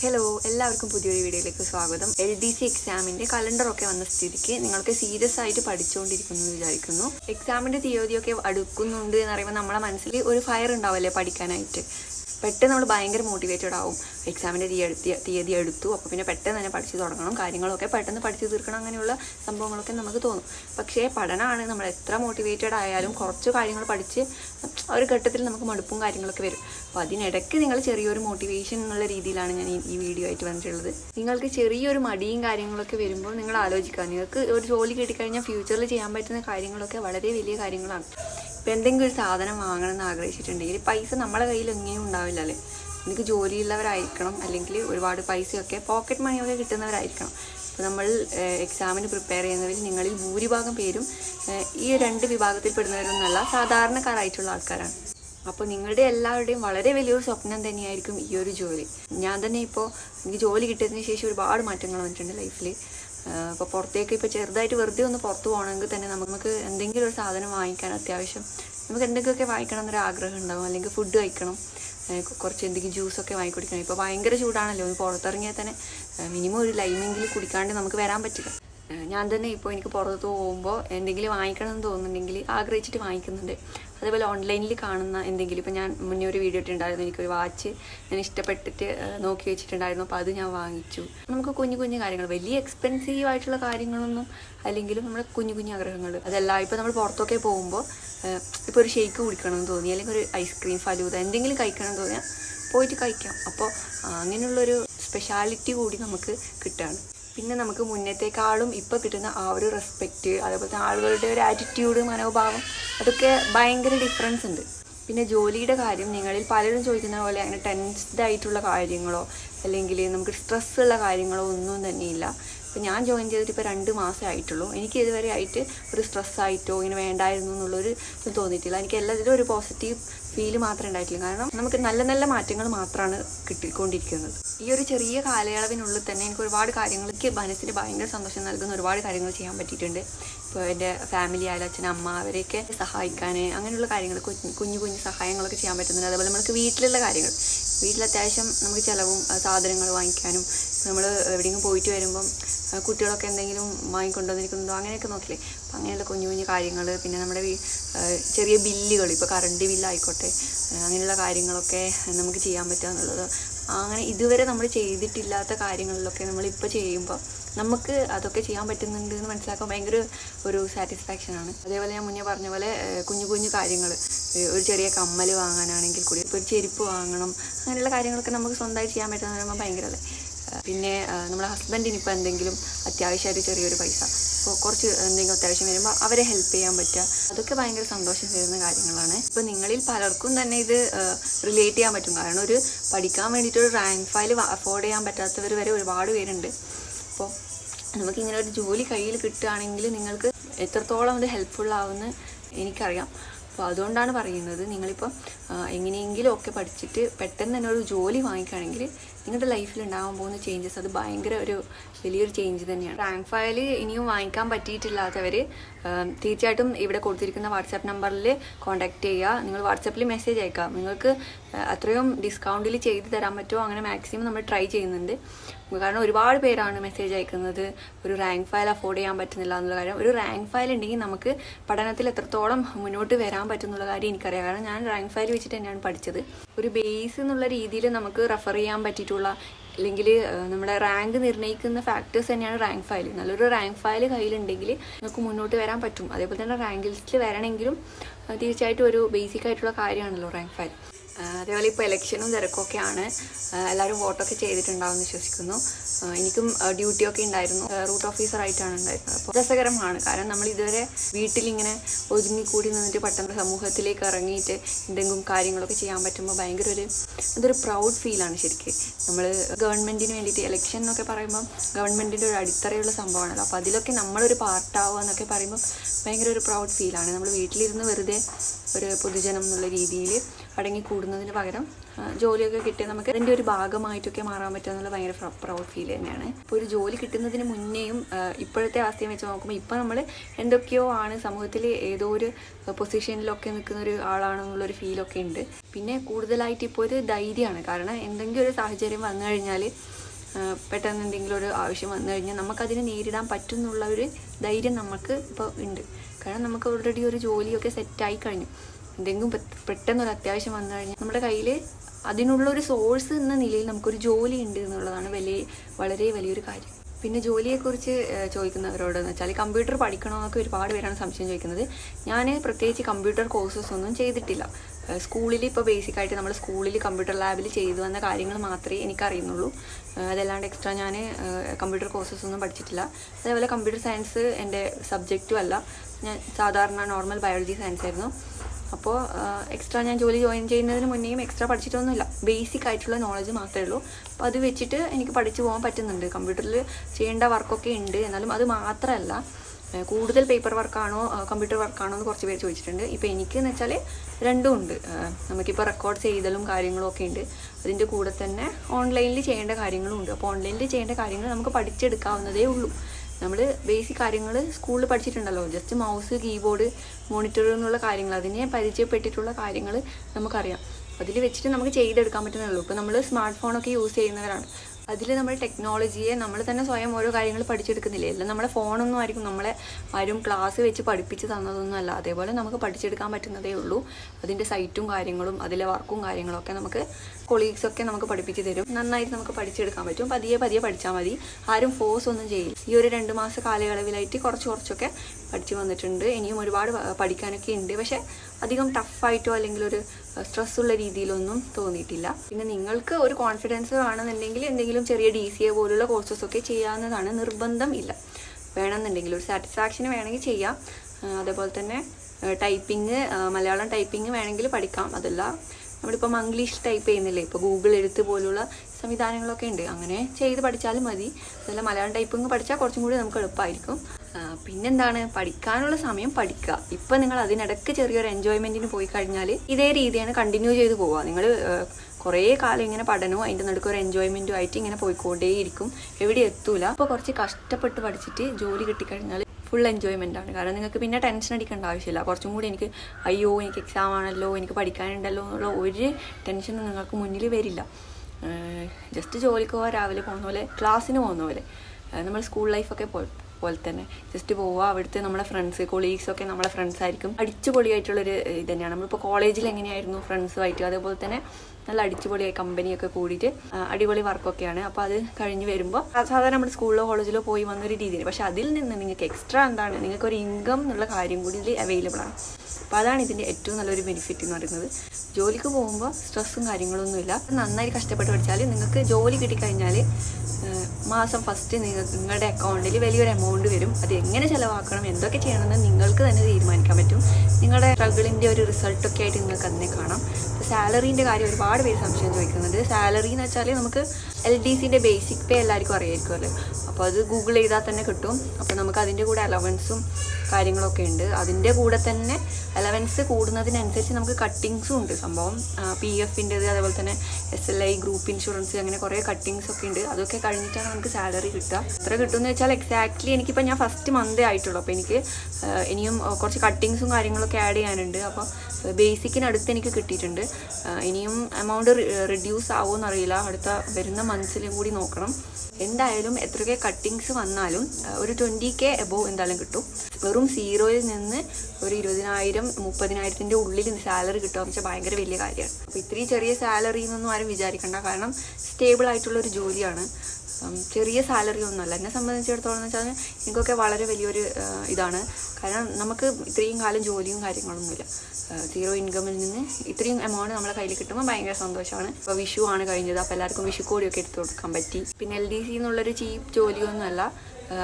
Hello എല്ലാവർക്കും പുതിയൊരു വീഡിയോയിലേക്ക് സ്വാഗതം. എൽ ഡി സി എക്സാമിന്റെ കലണ്ടറൊക്കെ വന്ന സ്ഥിതിക്ക് നിങ്ങൾക്ക് സീരിയസ് ആയിട്ട് പഠിച്ചുകൊണ്ടിരിക്കുന്നു എന്ന് വിചാരിക്കുന്നു എക്സാമിന്റെ തീയതിയൊക്കെ അടുക്കുന്നുണ്ട് എന്ന് പറയുമ്പോൾ നമ്മളെ മനസ്സിൽ ഒരു ഫയർ ഉണ്ടാവല്ലേ പഠിക്കാനായിട്ട്? പെട്ടെന്ന് നമ്മൾ ഭയങ്കര മോട്ടിവേറ്റഡ് ആവും. എക്സാമിന്റെ തീയതി തീയതി എടുത്തു. അപ്പോൾ പിന്നെ പെട്ടെന്ന് തന്നെ പഠിച്ചു തുടങ്ങണം. കാര്യങ്ങളൊക്കെ പെട്ടെന്ന് പഠിച്ചു തീർക്കണം അങ്ങനെയുള്ള സംഭവങ്ങളൊക്കെ നമുക്ക് തോന്നും. പക്ഷേ പഠനമാണ് നമ്മൾ എത്ര മോട്ടിവേറ്റഡ് ആയാലും കുറച്ച് കാര്യങ്ങൾ പഠിച്ച് ഒരു ഘട്ടത്തിൽ നമുക്ക് മടുപ്പും കാര്യങ്ങളൊക്കെ വരും. അപ്പോൾ അതിനിടയ്ക്ക് നിങ്ങൾ ചെറിയൊരു മോട്ടിവേഷൻ എന്നുള്ള രീതിയിലാണ് ഞാൻ ഈ വീഡിയോ ആയിട്ട് വന്നിട്ടുള്ളത്. നിങ്ങൾക്ക് ചെറിയൊരു മടിയും കാര്യങ്ങളൊക്കെ വരുമ്പോൾ നിങ്ങൾ ആലോചിക്കുക. നിങ്ങൾക്ക് ഒരു ജോലി കിട്ടിക്കഴിഞ്ഞാൽ ഫ്യൂച്ചറിൽ ചെയ്യാൻ പറ്റുന്ന കാര്യങ്ങളൊക്കെ വളരെ വലിയ കാര്യങ്ങളാണ്. ഇപ്പം എന്തെങ്കിലും ഒരു സാധനം വാങ്ങണം എന്ന് ആഗ്രഹിച്ചിട്ടുണ്ടെങ്കിൽ പൈസ നമ്മളെ കയ്യിൽ എങ്ങനെയും ഉണ്ടാവില്ല അല്ലേ എനിക്ക് ജോലിയുള്ളവരായിരിക്കണം അല്ലെങ്കിൽ ഒരുപാട് പൈസയൊക്കെ പോക്കറ്റ് മണിയൊക്കെ കിട്ടുന്നവരായിരിക്കണം. അപ്പോൾ നമ്മൾ എക്സാമിന് പ്രിപ്പയർ ചെയ്യുന്നവരിൽ നിങ്ങളിൽ ഭൂരിഭാഗം പേരും ഈ രണ്ട് വിഭാഗത്തിൽ പെടുന്നവരൊന്നല്ല സാധാരണക്കാരായിട്ടുള്ള ആൾക്കാരാണ്. അപ്പോൾ നിങ്ങളുടെ എല്ലാവരുടെയും വളരെ വലിയൊരു സ്വപ്നം തന്നെയായിരിക്കും ഈ ഒരു ജോലി. ഞാൻ തന്നെ ഇപ്പോൾ എനിക്ക് ജോലി കിട്ടിയതിന് ശേഷം ഒരുപാട് മാറ്റങ്ങൾ വന്നിട്ടുണ്ട് ലൈഫിൽ അപ്പോൾ പുറത്തേക്ക് ഇപ്പോൾ ചെറുതായിട്ട് വെറുതെ ഒന്ന് പുറത്ത് പോകണമെങ്കിൽ തന്നെ നമുക്ക് എന്തെങ്കിലും ഒരു സാധനം വാങ്ങിക്കാൻ അത്യാവശ്യം നമുക്ക് എന്തെങ്കിലുമൊക്കെ വാങ്ങിക്കണം എന്നൊരു ആഗ്രഹം ഉണ്ടാവും. അല്ലെങ്കിൽ ഫുഡ് കഴിക്കണം. കുറച്ച് എന്തെങ്കിലും ജ്യൂസൊക്കെ വാങ്ങി കുടിക്കണം ഇപ്പോൾ ഭയങ്കര ചൂടാണല്ലോ. പുറത്തിറങ്ങിയാൽ തന്നെ മിനിമം ഒരു ലൈമെങ്കിലും കുടിക്കാണ്ട് നമുക്ക് വരാൻ പറ്റില്ല ഞാൻ തന്നെ ഇപ്പോൾ എനിക്ക് പുറത്ത് പോകുമ്പോൾ എന്തെങ്കിലും വാങ്ങിക്കണം എന്ന് തോന്നുന്നുണ്ടെങ്കിൽ ആഗ്രഹിച്ചിട്ട് വാങ്ങിക്കുന്നുണ്ട്. അതേപോലെ ഓൺലൈനിൽ കാണുന്ന എന്തെങ്കിലും ഇപ്പോൾ ഞാൻ മുന്നേ ഒരു വീഡിയോ ഇട്ടുണ്ടായിരുന്നു എനിക്കൊരു വാച്ച് ഞാൻ ഇഷ്ടപ്പെട്ടിട്ട് നോക്കി വെച്ചിട്ടുണ്ടായിരുന്നു അപ്പോൾ അത് ഞാൻ വാങ്ങിച്ചു. നമുക്ക് കുഞ്ഞു കുഞ്ഞു കാര്യങ്ങൾ വലിയ എക്സ്പെൻസീവ് ആയിട്ടുള്ള കാര്യങ്ങളൊന്നും അല്ലെങ്കിലും നമ്മുടെ കുഞ്ഞു കുഞ്ഞു ആഗ്രഹങ്ങൾ അതല്ല ഇപ്പോൾ നമ്മൾ പുറത്തൊക്കെ പോകുമ്പോൾ ഇപ്പോൾ ഒരു ഷേക്ക് കുടിക്കണം എന്ന് തോന്നി അല്ലെങ്കിൽ ഒരു ഐസ്ക്രീം ഫലൂത എന്തെങ്കിലും കഴിക്കണം എന്ന് തോന്നിയാൽ പോയിട്ട് കഴിക്കാം. അപ്പോൾ അങ്ങനെയുള്ളൊരു സ്പെഷ്യാലിറ്റി കൂടി നമുക്ക് കിട്ടുകയാണ്. പിന്നെ നമുക്ക് മുന്നത്തേക്കാളും ഇപ്പോൾ കിട്ടുന്ന ആ ഒരു റെസ്പെക്റ്റ് അതേപോലെ തന്നെ ആളുകളുടെ ഒരു ആറ്റിറ്റ്യൂഡ് മനോഭാവം അതൊക്കെ ഭയങ്കര ഡിഫറൻസ് ഉണ്ട്. പിന്നെ ജോലിയുടെ കാര്യം നിങ്ങളിൽ പലരും ചോദിക്കുന്ന പോലെ അങ്ങനെ ടെൻസ്ഡ് ആയിട്ടുള്ള കാര്യങ്ങളോ അല്ലെങ്കിൽ നമുക്ക് സ്ട്രെസ് ഉള്ള കാര്യങ്ങളോ ഒന്നും തന്നെയില്ല. ഇപ്പം ഞാൻ ജോയിൻ ചെയ്തിട്ട് ഇപ്പോൾ രണ്ട് മാസമേ ആയിട്ടുള്ളൂ. എനിക്ക് ഇതുവരെ ആയിട്ട് ഒരു സ്ട്രെസ്സായിട്ടോ ഇങ്ങനെ വേണ്ടായിരുന്നു എന്നുള്ളൊരു ഇത് തോന്നിയിട്ടില്ല. എനിക്ക് എല്ലാത്തിലും ഒരു പോസിറ്റീവ് ഫീൽ മാത്രമേ ഉണ്ടായിട്ടില്ല കാരണം നമുക്ക് നല്ല നല്ല മാറ്റങ്ങൾ മാത്രമാണ് കിട്ടിക്കൊണ്ടിരിക്കുന്നത്. ഈ ഒരു ചെറിയ കാലയളവിനുള്ളിൽ തന്നെ എനിക്ക് ഒരുപാട് കാര്യങ്ങൾക്ക് മനസ്സിന് ഭയങ്കര സന്തോഷം നൽകുന്ന ഒരുപാട് കാര്യങ്ങൾ ചെയ്യാൻ പറ്റിയിട്ടുണ്ട്. ഇപ്പോൾ എന്റെ ഫാമിലി ആയാലും അച്ഛൻ അമ്മ അവരെയൊക്കെ സഹായിക്കാൻ അങ്ങനെയുള്ള കാര്യങ്ങൾ കുഞ്ഞു കുഞ്ഞു സഹായങ്ങളൊക്കെ ചെയ്യാൻ പറ്റുന്നുണ്ട്. അതേപോലെ നമുക്ക് വീട്ടിലുള്ള കാര്യങ്ങൾ. വീട്ടിൽ അത്യാവശ്യം നമുക്ക് ചിലവും സാധനങ്ങൾ വാങ്ങിക്കാനും നമ്മൾ എവിടെയെങ്കിലും പോയിട്ട് വരുമ്പം കുട്ടികളൊക്കെ എന്തെങ്കിലും വാങ്ങിക്കൊണ്ടുവന്നിരിക്കുന്നുണ്ടോ അങ്ങനെയൊക്കെ നോക്കില്ലേ? അങ്ങനെയുള്ള കുഞ്ഞു കുഞ്ഞു കാര്യങ്ങൾ പിന്നെ നമ്മുടെ ചെറിയ ബില്ലുകൾ ഇപ്പോൾ കറണ്ട് ബില്ലായിക്കോട്ടെ അങ്ങനെയുള്ള കാര്യങ്ങളൊക്കെ നമുക്ക് ചെയ്യാൻ പറ്റുക എന്നുള്ളത്. അങ്ങനെ ഇതുവരെ നമ്മൾ ചെയ്തിട്ടില്ലാത്ത കാര്യങ്ങളിലൊക്കെ നമ്മളിപ്പോൾ ചെയ്യുമ്പോൾ നമുക്ക് അതൊക്കെ ചെയ്യാൻ പറ്റുന്നുണ്ട് എന്ന് മനസ്സിലാക്കാൻ ഭയങ്കര ഒരു സാറ്റിസ്ഫാക്ഷനാണ് അതേപോലെ ഞാൻ മുന്നേ പറഞ്ഞ പോലെ കുഞ്ഞു കുഞ്ഞു കാര്യങ്ങൾ ഒരു ചെറിയ കമ്മൽ വാങ്ങാനാണെങ്കിൽ കൂടി ഇപ്പോൾ ഒരു ചെരുപ്പ് വാങ്ങണം അങ്ങനെയുള്ള കാര്യങ്ങളൊക്കെ നമുക്ക് സ്വന്തമായി ചെയ്യാൻ പറ്റുന്ന പറയുമ്പോൾ ഭയങ്കരമല്ലേ ഏഹ്, പിന്നെ നമ്മുടെ ഹസ്ബൻഡിന് ഇപ്പോൾ എന്തെങ്കിലും അത്യാവശ്യമായിട്ട് ചെറിയൊരു പൈസ ഇപ്പോൾ കുറച്ച് എന്തെങ്കിലും അത്യാവശ്യം വരുമ്പോൾ അവരെ ഹെൽപ്പ് ചെയ്യാൻ പറ്റുക. അതൊക്കെ ഭയങ്കര സന്തോഷം തരുന്ന കാര്യങ്ങളാണ്. ഇപ്പോൾ നിങ്ങളിൽ പലർക്കും തന്നെ ഇത് റിലേറ്റ് ചെയ്യാൻ പറ്റും. കാരണം ഒരു പഠിക്കാൻ വേണ്ടിയിട്ട് ഒരു റാങ്ക് ഫയൽ അഫോർഡ് ചെയ്യാൻ പറ്റാത്തവർ വരെ ഒരുപാട് പേരുണ്ട്. അപ്പോൾ നമുക്കിങ്ങനെ ഒരു ജോലി കയ്യിൽ കിട്ടുകയാണെങ്കിൽ നിങ്ങൾക്ക് എത്രത്തോളം അത് ഹെൽപ്ഫുൾ എനിക്കറിയാം. അപ്പോൾ അതുകൊണ്ടാണ് പറയുന്നത് നിങ്ങളിപ്പം എങ്ങനെയെങ്കിലും ഒക്കെ പഠിച്ചിട്ട് പെട്ടെന്ന് തന്നെ ഒരു ജോലി വാങ്ങിക്കുകയാണെങ്കിൽ നിങ്ങളുടെ ലൈഫിൽ ഉണ്ടാകാൻ പോകുന്ന ചേഞ്ചസ് അത് ഭയങ്കര ഒരു വലിയൊരു ചേഞ്ച് തന്നെയാണ്. റാങ്ക് ഫയൽ ഇനിയും വാങ്ങിക്കാൻ പറ്റിയിട്ടില്ലാത്തവർ തീർച്ചയായിട്ടും ഇവിടെ കൊടുത്തിരിക്കുന്ന വാട്സാപ്പ് നമ്പറിൽ കോൺടാക്ട് ചെയ്യുക. നിങ്ങൾ വാട്സാപ്പിൽ മെസ്സേജ് അയക്കാം. നിങ്ങൾക്ക് അത്രയും ഡിസ്കൗണ്ടിൽ ചെയ്ത് തരാൻ പറ്റുമോ അങ്ങനെ മാക്സിമം നമ്മൾ ട്രൈ ചെയ്യുന്നുണ്ട്. കാരണം ഒരുപാട് പേരാണ് മെസ്സേജ് അയക്കുന്നത്. ഒരു റാങ്ക് ഫയൽ അഫോർഡ് ചെയ്യാൻ പറ്റുന്നില്ല എന്നുള്ള കാര്യം. ഒരു റാങ്ക് ഫയൽ ഉണ്ടെങ്കിൽ നമുക്ക് പഠനത്തിൽ എത്രത്തോളം മുന്നോട്ട് വരാൻ പറ്റുന്നുള്ള കാര്യം എനിക്കറിയാം. കാരണം ഞാൻ റാങ്ക് ഫയൽ വെച്ചിട്ട് തന്നെയാണ് പഠിച്ചത്. ഒരു ബേസ് എന്നുള്ള രീതിയിൽ നമുക്ക് റെഫർ ചെയ്യാൻ പറ്റിയിട്ടുള്ള അല്ലെങ്കിൽ നമ്മുടെ റാങ്ക് നിർണയിക്കുന്ന ഫാക്ടേഴ്സ് തന്നെയാണ് റാങ്ക് ഫയൽ നല്ലൊരു റാങ്ക് ഫയൽ കയ്യിലുണ്ടെങ്കിൽ നമുക്ക് മുന്നോട്ട് വരാൻ പറ്റും. അതേപോലെ തന്നെ റാങ്ക് ലിസ്റ്റിൽ വരണമെങ്കിലും തീർച്ചയായിട്ടും ഒരു ബേസിക് ആയിട്ടുള്ള കാര്യമാണല്ലോ റാങ്ക് ഫയൽ അതേപോലെ ഇപ്പോൾ ഇലക്ഷനും തിരക്കൊക്കെയാണ്. എല്ലാവരും വോട്ടൊക്കെ ചെയ്തിട്ടുണ്ടാവും വിശ്വസിക്കുന്നു. എനിക്കും ഡ്യൂട്ടിയൊക്കെ ഉണ്ടായിരുന്നു. റൂട്ട് ഓഫീസറായിട്ടാണ് ഉണ്ടായിരുന്നത്. അപ്പോൾ രസകരമാണ്. കാരണം നമ്മൾ ഇതുവരെ വീട്ടിലിങ്ങനെ ഒതുങ്ങി കൂടി നിന്നിട്ട് പെട്ടെന്ന് സമൂഹത്തിലേക്ക് ഇറങ്ങിയിട്ട് എന്തെങ്കിലും കാര്യങ്ങളൊക്കെ ചെയ്യാൻ പറ്റുമ്പോൾ ഭയങ്കര ഒരു അതൊരു പ്രൗഡ് ഫീലാണ് ശരിക്കും. നമ്മൾ ഗവൺമെന്റിന് വേണ്ടിയിട്ട് ഇലക്ഷൻ എന്നൊക്കെ പറയുമ്പോൾ ഗവൺമെന്റിന്റെ ഒരു അടിത്തറയുള്ള സംഭവമാണല്ലോ. അപ്പോൾ അതിലൊക്കെ നമ്മളൊരു പാർട്ടാവുക എന്നൊക്കെ പറയുമ്പോൾ ഭയങ്കര ഒരു പ്രൗഡ് ഫീലാണ് നമ്മൾ വീട്ടിലിരുന്ന് വെറുതെ ഒരു പൊതുജനം എന്നുള്ള രീതിയിൽ അടങ്ങി കൂടുന്നതിന് പകരം ജോലിയൊക്കെ കിട്ടിയാൽ നമുക്ക് അതിന്റെ ഒരു ഭാഗമായിട്ടൊക്കെ മാറാൻ പറ്റുക എന്നുള്ള ഭയങ്കര പ്രൗഡ് ഫീൽ തന്നെയാണ്. ഇപ്പോൾ ഒരു ജോലി കിട്ടുന്നതിന് മുന്നേയും ഇപ്പോഴത്തെ അവസ്ഥയും വെച്ച് നോക്കുമ്പോൾ ഇപ്പോൾ നമ്മൾ എന്തൊക്കെയോ ആണ് സമൂഹത്തിൽ ഏതോ ഒരു പൊസിഷനിലൊക്കെ നിൽക്കുന്ന ഒരു ആളാണെന്നുള്ളൊരു ഫീലൊക്കെ ഉണ്ട്. പിന്നെ കൂടുതലായിട്ട് ഇപ്പോൾ ഒരു ധൈര്യമാണ്. കാരണം എന്തെങ്കിലും ഒരു സാഹചര്യം വന്നു കഴിഞ്ഞാൽ പെട്ടെന്ന് എന്തെങ്കിലും ഒരു ആവശ്യം വന്നു കഴിഞ്ഞാൽ നമുക്കതിനെ നേരിടാൻ പറ്റും എന്നുള്ള ഒരു ധൈര്യം നമുക്ക് ഇപ്പോൾ ഉണ്ട്. കാരണം നമുക്ക് ഓൾറെഡി ഒരു ജോലിയൊക്കെ സെറ്റായി കഴിഞ്ഞു. എന്തെങ്കിലും പെട്ടെന്നൊരു അത്യാവശ്യം വന്നു കഴിഞ്ഞാൽ നമ്മുടെ കയ്യിൽ അതിനുള്ള ഒരു സോഴ്സ് എന്ന നിലയിൽ നമുക്കൊരു ജോലി ഉണ്ട് എന്നുള്ളതാണ് വലിയ വളരെ വലിയൊരു കാര്യം. പിന്നെ ജോലിയെക്കുറിച്ച് ചോദിക്കുന്നവരോട് എന്ന് വെച്ചാൽ കമ്പ്യൂട്ടർ പഠിക്കണമെന്നൊക്കെ ഒരുപാട് പേരാണ് സംശയം ചോദിക്കുന്നത്. ഞാൻ പ്രത്യേകിച്ച് കമ്പ്യൂട്ടർ കോഴ്സസ് ഒന്നും ചെയ്തിട്ടില്ല. സ്കൂളിൽ ഇപ്പോൾ ബേസിക് ആയിട്ട് നമ്മൾ സ്കൂളിൽ കമ്പ്യൂട്ടർ ലാബിൽ ചെയ്തു വന്ന കാര്യങ്ങൾ മാത്രമേ എനിക്കറിയുന്നുള്ളൂ. അതല്ലാണ്ട് എക്സ്ട്രാ ഞാൻ കമ്പ്യൂട്ടർ കോഴ്സസ് ഒന്നും പഠിച്ചിട്ടില്ല. അതേപോലെ കമ്പ്യൂട്ടർ സയൻസ് എന്റെ സബ്ജക്റ്റും അല്ല. ഞാൻ സാധാരണ നോർമൽ ബയോളജി സയൻസ് ആയിരുന്നു അപ്പോൾ എക്സ്ട്രാ ഞാൻ ജോലി ജോയിൻ ചെയ്യുന്നതിന് മുന്നേയും എക്സ്ട്രാ പഠിച്ചിട്ടൊന്നുമില്ല. ബേസിക് ആയിട്ടുള്ള നോളജ് മാത്രമേ ഉള്ളൂ. അപ്പോൾ അത് വെച്ചിട്ട് എനിക്ക് പഠിച്ചു പോകാൻ പറ്റുന്നുണ്ട്. കമ്പ്യൂട്ടറിൽ ചെയ്യേണ്ട വർക്കൊക്കെ ഉണ്ട്. എന്നാലും അത് മാത്രമല്ല കൂടുതൽ പേപ്പർ വർക്കാണോ കമ്പ്യൂട്ടർ വർക്കാണോ എന്ന് കുറച്ച് പേര് ചോദിച്ചിട്ടുണ്ട്. ഇപ്പോൾ എനിക്ക് എന്ന് വെച്ചാൽ രണ്ടും ഉണ്ട്. നമുക്കിപ്പോൾ റെക്കോർഡ് ചെയ്തലും കാര്യങ്ങളും ഒക്കെ ഉണ്ട്. അതിന്റെ കൂടെ തന്നെ ഓൺലൈനിൽ ചെയ്യേണ്ട കാര്യങ്ങളും ഉണ്ട്. അപ്പോൾ ഓൺലൈനിൽ ചെയ്യേണ്ട കാര്യങ്ങൾ നമുക്ക് പഠിച്ചെടുക്കാവുന്നതേ ഉള്ളൂ. നമ്മൾ ബേസിക് കാര്യങ്ങൾ സ്കൂളിൽ പഠിച്ചിട്ടുണ്ടല്ലോ. ജസ്റ്റ് മൗസ് കീബോർഡ് മോണിറ്റർ എന്നുള്ള കാര്യങ്ങൾ അതിനെ പരിചയപ്പെട്ടിട്ടുള്ള കാര്യങ്ങൾ നമുക്കറിയാം. അതിൽ വെച്ചിട്ട് നമുക്ക് ചെയ്തെടുക്കാൻ പറ്റുന്നുള്ളൂ ഇപ്പോൾ നമ്മൾ സ്മാർട്ട് ഫോണൊക്കെ യൂസ് ചെയ്യുന്നവരാണ്. അതിൽ നമ്മൾ ടെക്നോളജിയെ നമ്മൾ തന്നെ സ്വയം ഓരോ കാര്യങ്ങൾ പഠിച്ചെടുക്കുന്നില്ലേ? അല്ല നമ്മുടെ ഫോണൊന്നും ആയിരിക്കും നമ്മളെ ആരും ക്ലാസ് വെച്ച് പഠിപ്പിച്ച് തന്നതൊന്നും അല്ല. അതേപോലെ നമുക്ക് പഠിച്ചെടുക്കാൻ പറ്റുന്നതേ ഉള്ളൂ. അതിന്റെ സൈറ്റും കാര്യങ്ങളും അതിലെ വർക്കും കാര്യങ്ങളൊക്കെ നമുക്ക് കൊളീഗ്സൊക്കെ നമുക്ക് പഠിപ്പിച്ച് തരും. നന്നായിട്ട് നമുക്ക് പഠിച്ചെടുക്കാൻ പറ്റും. പതിയെ പതിയെ പഠിച്ചാൽ മതി. ആരും ഫോഴ്സ് ഒന്നും ചെയ്യില്ല. ഈ ഒരു രണ്ട് മാസ കാലയളവിലായിട്ട് കുറച്ച് കുറച്ചൊക്കെ പഠിച്ചു വന്നിട്ടുണ്ട്. ഇനിയും ഒരുപാട് പഠിക്കാനൊക്കെ ഉണ്ട്. പക്ഷേ അധികം ടഫായിട്ടോ അല്ലെങ്കിൽ ഒരു സ്ട്രെസ് ഉള്ള രീതിയിലൊന്നും തോന്നിയിട്ടില്ല. പിന്നെ നിങ്ങൾക്ക് ഒരു കോൺഫിഡൻസ് വേണമെന്നുണ്ടെങ്കിൽ എന്തെങ്കിലും ചെറിയ ഡി സി എ പോലുള്ള കോഴ്സസ് ഒക്കെ ചെയ്യാവുന്നതാണ്. നിർബന്ധം ഇല്ല. വേണമെന്നുണ്ടെങ്കിൽ ഒരു സാറ്റിസ്ഫാക്ഷന് വേണമെങ്കിൽ ചെയ്യാം. അതേപോലെ തന്നെ ടൈപ്പിംഗ് മലയാളം ടൈപ്പിംഗ് വേണമെങ്കിൽ പഠിക്കാം. അതല്ല നമ്മളിപ്പോൾ മംഗ്ലീഷ് ടൈപ്പ് ചെയ്യുന്നില്ലേ? ഇപ്പോൾ ഗൂഗിൾ എഴുത്ത് പോലുള്ള സംവിധാനങ്ങളൊക്കെ ഉണ്ട്. അങ്ങനെ ചെയ്ത് പഠിച്ചാലും മതി. അതല്ല മലയാളം ടൈപ്പിംഗ് പഠിച്ചാൽ കുറച്ചും കൂടി നമുക്ക് എളുപ്പമായിരിക്കും. പിന്നെന്താണ്? പഠിക്കാനുള്ള സമയം പഠിക്കുക. ഇപ്പം നിങ്ങൾ അതിനിടയ്ക്ക് ചെറിയൊരു എൻജോയ്മെന്റിന് പോയി കഴിഞ്ഞാൽ ഇതേ രീതിയാണ് കണ്ടിന്യൂ ചെയ്ത് പോവുക. നിങ്ങൾ കുറേ കാലം ഇങ്ങനെ പഠനവും അതിന്റെ നടുക്ക് ഒരു എൻജോയ്മെന്റും ആയിട്ട് ഇങ്ങനെ പോയിക്കൊണ്ടേയിരിക്കും. എവിടെ എത്തൂല. അപ്പോൾ കുറച്ച് കഷ്ടപ്പെട്ട് പഠിച്ചിട്ട് ജോലി കിട്ടിക്കഴിഞ്ഞാൽ ഫുൾ എൻജോയ്മെന്റ് ആണ്. കാരണം നിങ്ങൾക്ക് പിന്നെ ടെൻഷൻ അടിക്കേണ്ട ആവശ്യമില്ല. കുറച്ചും കൂടി എനിക്ക് അയ്യോ എനിക്ക് എക്സാം ആണല്ലോ എനിക്ക് പഠിക്കാനുണ്ടല്ലോ എന്നുള്ള ഒരു ടെൻഷനും നിങ്ങൾക്ക് മുന്നിൽ വരില്ല. ജസ്റ്റ് ജോലിക്ക് പോകാൻ രാവിലെ പോകുന്ന പോലെ ക്ലാസ്സിന് പോകുന്ന പോലെ. നമ്മൾ സ്കൂൾ ലൈഫൊക്കെ പോ പോലെ തന്നെ. ജസ്റ്റ് പോവുക അവിടുത്തെ നമ്മുടെ ഫ്രണ്ട്സ് കൊളീഗ്സ് ഒക്കെ നമ്മളെ ഫ്രണ്ട്സ് ആയിരിക്കും. അടിച്ചുപൊളിയായിട്ടുള്ളൊരു ഇത് തന്നെയാണ്. നമ്മളിപ്പോൾ കോളേജിൽ എങ്ങനെയായിരുന്നു ഫ്രണ്ട്സുമായിട്ട് അതേപോലെ തന്നെ നല്ല അടിച്ചുപൊളിയായി കമ്പനിയൊക്കെ കൂടിയിട്ട് അടിപൊളി വർക്കൊക്കെയാണ്. അപ്പോൾ അത് കഴിഞ്ഞ് വരുമ്പോൾ സാധാരണ നമ്മുടെ സ്കൂളിലോ കോളേജിലോ പോയി വന്നൊരു രീതിയാണ് പക്ഷെ അതിൽ നിന്ന് നിങ്ങൾക്ക് എക്സ്ട്രാ എന്താണ്? നിങ്ങൾക്ക് ഒരു ഇൻകം എന്നുള്ള കാര്യം കൂടി ഇതിൽ അവൈലബിൾ ആണ്. അപ്പോൾ അതാണ് ഇതിന്റെ ഏറ്റവും നല്ലൊരു ബെനിഫിറ്റ് എന്ന് പറയുന്നത്. ജോലിക്ക് പോകുമ്പോൾ സ്ട്രെസ്സും കാര്യങ്ങളൊന്നുമില്ല നന്നായി കഷ്ടപ്പെട്ട് പഠിച്ചാൽ നിങ്ങൾക്ക് ജോലി കിട്ടിക്കഴിഞ്ഞാൽ മാസം ഫസ്റ്റ് നിങ്ങൾക്ക് നിങ്ങളുടെ അക്കൗണ്ടിൽ വലിയൊരു എമൗണ്ട് വരും. അത് എങ്ങനെ ചിലവാക്കണം? എന്തൊക്കെ ചെയ്യണമെന്ന് നിങ്ങൾക്ക് തന്നെ തീരുമാനിക്കാൻ പറ്റും. നിങ്ങളുടെ സ്ട്രഗിളിന്റെ ഒരു റിസൾട്ടൊക്കെ ആയിട്ട് നിങ്ങൾക്ക് അതിനെ കാണാം. സാലറീന്റെ കാര്യം ഒരുപാട് പേര് സംശയം ചോദിക്കുന്നുണ്ട്. സാലറി എന്ന് വെച്ചാൽ നമുക്ക് എൽ ഡി സിന്റെ ബേസിക് പേ എല്ലാവർക്കും അറിയായിരിക്കുമല്ലോ. അപ്പോൾ അത് ഗൂഗിൾ ചെയ്താൽ തന്നെ കിട്ടും. അപ്പോൾ നമുക്ക് അതിന്റെ കൂടെ അലവൻസും കാര്യങ്ങളൊക്കെ ഉണ്ട്. അതിന്റെ കൂടെ തന്നെ അലവൻസ് കൂടുന്നതിനനുസരിച്ച് നമുക്ക് കട്ടിങ്സും ഉണ്ട്. സംഭവം പി എഫിന്റെത് അതേപോലെ തന്നെ S L I group insurance അങ്ങനെ കുറേ കട്ടിങ്സ് ഒക്കെ ഉണ്ട്. അതൊക്കെ കഴിഞ്ഞിട്ടാണ് നമുക്ക് സാലറി കിട്ടുക. എത്ര കിട്ടുമെന്ന് വെച്ചാൽ എക്സാക്ട്ലി എനിക്കിപ്പോൾ ഞാൻ ഫസ്റ്റ് മന്തേ ആയിട്ടുള്ളൂ. അപ്പോൾ എനിക്ക് ഇനിയും കുറച്ച് കട്ടിങ്സും കാര്യങ്ങളൊക്കെ ആഡ് ചെയ്യാനുണ്ട്. അപ്പോൾ ബേസിക്കിനടുത്ത് എനിക്ക് കിട്ടിയിട്ടുണ്ട്. ഇനിയും എമൗണ്ട് റിഡ്യൂസ് ആവുമോ എന്നറിയില്ല അടുത്ത വരുന്ന മന്ത്സിലും കൂടി നോക്കണം. എന്തായാലും എത്രയൊക്കെ കട്ടിങ്സ് വന്നാലും ഒരു ട്വന്റി കെ എബോവ് എന്തായാലും കിട്ടും. വെറും സീറോയിൽ നിന്ന് ഒരു ഇരുപതിനായിരം മുപ്പതിനായിരത്തിന്റെ ഉള്ളിൽ സാലറി കിട്ടുക എന്ന് വെച്ചാൽ ഭയങ്കര വലിയ കാര്യമാണ്. അപ്പോൾ ഇത്രയും ചെറിയ സാലറി എന്നൊന്നും ആരും വിചാരിക്കണ്ട. കാരണം സ്റ്റേബിൾ ആയിട്ടുള്ള ഒരു ജോലിയാണ്. ചെറിയ സാലറി ഒന്നുമല്ല. എന്നെ സംബന്ധിച്ചിടത്തോളം എന്ന് വെച്ചാൽ എനിക്കൊക്കെ വളരെ വലിയൊരു ഇതാണ്. കാരണം നമുക്ക് ഇത്രയും കാലം ജോലിയും കാര്യങ്ങളൊന്നുമില്ല. സീറോ ഇൻകമിൽ നിന്ന് ഇത്രയും എമൗണ്ട് നമ്മളെ കയ്യിൽ കിട്ടുമ്പോൾ ഭയങ്കര സന്തോഷമാണ്. ഇപ്പോൾ വിഷു ആണ് കഴിഞ്ഞത്. അപ്പോൾ എല്ലാവർക്കും വിഷു കോടിയൊക്കെ എടുത്തു കൊടുക്കാൻ പറ്റി. പിന്നെ എൽ ഡി സി എന്നുള്ളൊരു ചീപ്പ് ജോലിയൊന്നുമല്ല.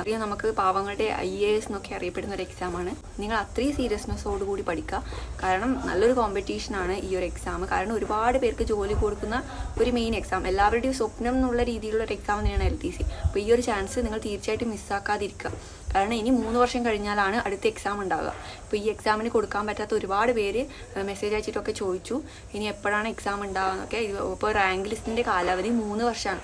അറിയാം നമുക്ക് പാവങ്ങളുടെ ഐ എ എസ് എന്നൊക്കെ അറിയപ്പെടുന്ന ഒരു എക്സാമാണ് നിങ്ങൾ അത്രയും സീരിയസ്നെസ്സോട് കൂടി പഠിക്കുക. കാരണം നല്ലൊരു കോമ്പറ്റീഷനാണ് ഈ ഒരു എക്സാം കാരണം ഒരുപാട് പേർക്ക് ജോലി കൊടുക്കുന്ന ഒരു മെയിൻ എക്സാം എല്ലാവരുടെയും സ്വപ്നം എന്നുള്ള രീതിയിലുള്ള ഒരു എക്സാം തന്നെയാണ് എൽ ടി സി അപ്പോൾ ഈ ഒരു ചാൻസ് നിങ്ങൾ തീർച്ചയായിട്ടും മിസ്സാക്കാതിരിക്കുക കാരണം ഇനി മൂന്ന് വർഷം കഴിഞ്ഞാലാണ് അടുത്ത എക്സാം ഉണ്ടാവുക. അപ്പോൾ ഈ എക്സാമിന് കൊടുക്കാൻ പറ്റാത്ത ഒരുപാട് പേര് മെസ്സേജ് അയച്ചിട്ടൊക്കെ ചോദിച്ചു. ഇനി എപ്പോഴാണ് എക്സാം ഉണ്ടാവുക എന്നൊക്കെ. ഇപ്പോൾ റാങ്ക് ലിസ്റ്റിന്റെ കാലാവധി മൂന്ന് വർഷമാണ്.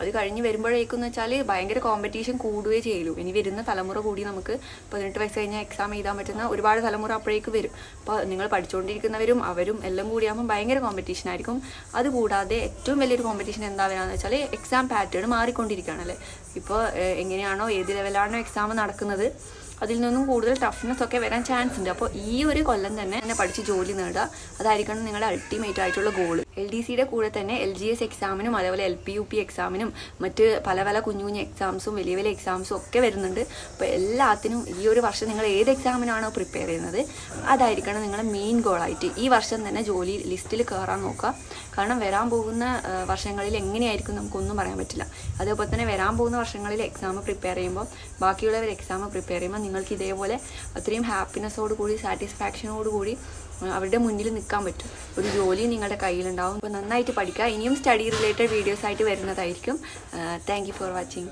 അത് കഴിഞ്ഞ് വരുമ്പോഴേക്കും എന്ന് വെച്ചാൽ ഭയങ്കര കോമ്പറ്റീഷൻ കൂടുകയേ ചെയ്യുള്ളൂ ഇനി വരുന്ന തലമുറ കൂടി നമുക്ക് പതിനെട്ട് വയസ്സ് കഴിഞ്ഞാൽ എക്സാം എഴുതാൻ പറ്റുന്ന ഒരുപാട് തലമുറ അപ്പോഴേക്ക് വരും. അപ്പോൾ നിങ്ങൾ പഠിച്ചുകൊണ്ടിരിക്കുന്നവരും അവരും എല്ലാം കൂടിയാകുമ്പോൾ ഭയങ്കര കോമ്പറ്റീഷൻ ആയിരിക്കും. അതുകൂടാതെ ഏറ്റവും വലിയൊരു കോമ്പറ്റീഷൻ എന്താ വരാന്ന് വെച്ചാൽ എക്സാം പാറ്റേൺ മാറിക്കൊണ്ടിരിക്കുകയാണല്ലേ ഇപ്പോൾ എങ്ങനെയാണോ ഏത് ലെവലാണോ എക്സാം നടക്കുന്നത് അതിൽ നിന്നും കൂടുതൽ ടഫ്നെസ് ഒക്കെ വരാൻ ചാൻസ് ഉണ്ട്. അപ്പോൾ ഈ ഒരു കൊല്ലം തന്നെ എന്നെ പഠിച്ച് ജോലി നേടുക അതായിരിക്കണം നിങ്ങളുടെ അൾട്ടിമേറ്റ് ആയിട്ടുള്ള ഗോൾ എൽ ഡി സിയുടെ കൂടെ തന്നെ എൽ ജി എസ് എക്സാമിനും അതേപോലെ എൽ പി യു പി എക്സാമിനും മറ്റ് പല പല കുഞ്ഞു കുഞ്ഞു എക്സാംസും വലിയ വലിയ എക്സാംസും ഒക്കെ വരുന്നുണ്ട്. അപ്പോൾ എല്ലാത്തിനും ഈ ഒരു വർഷം നിങ്ങൾ ഏത് എക്സാമിനാണോ പ്രിപ്പയർ ചെയ്യുന്നത് അതായിരിക്കണം നിങ്ങളുടെ മെയിൻ ഗോളായിട്ട് ഈ വർഷം തന്നെ ജോലി ലിസ്റ്റിൽ കയറാൻ നോക്കുക. കാരണം വരാൻ പോകുന്ന വർഷങ്ങളിൽ എങ്ങനെയായിരിക്കും നമുക്കൊന്നും പറയാൻ പറ്റില്ല. അതേപോലെ തന്നെ വരാൻ പോകുന്ന വർഷങ്ങളിൽ എക്സാം പ്രിപ്പയർ ചെയ്യുമ്പോൾ ബാക്കിയുള്ളവർ എക്സാം പ്രിപ്പയർ ചെയ്യുമ്പോൾ നിങ്ങൾക്ക് ഇതേപോലെ അത്രയും ഹാപ്പിനെസ്സോട് കൂടി സാറ്റിസ്ഫാക്ഷനോട് അവരുടെ മുന്നിൽ നിൽക്കാൻ പറ്റും. ഒരു ജോലി നിങ്ങളുടെ കയ്യിലുണ്ടാവും. അപ്പോൾ നന്നായിട്ട് പഠിക്കുക. ഇനിയും സ്റ്റഡി റിലേറ്റഡ് വീഡിയോസ് ആയിട്ട് വരുന്നതായിരിക്കും. Thank for watching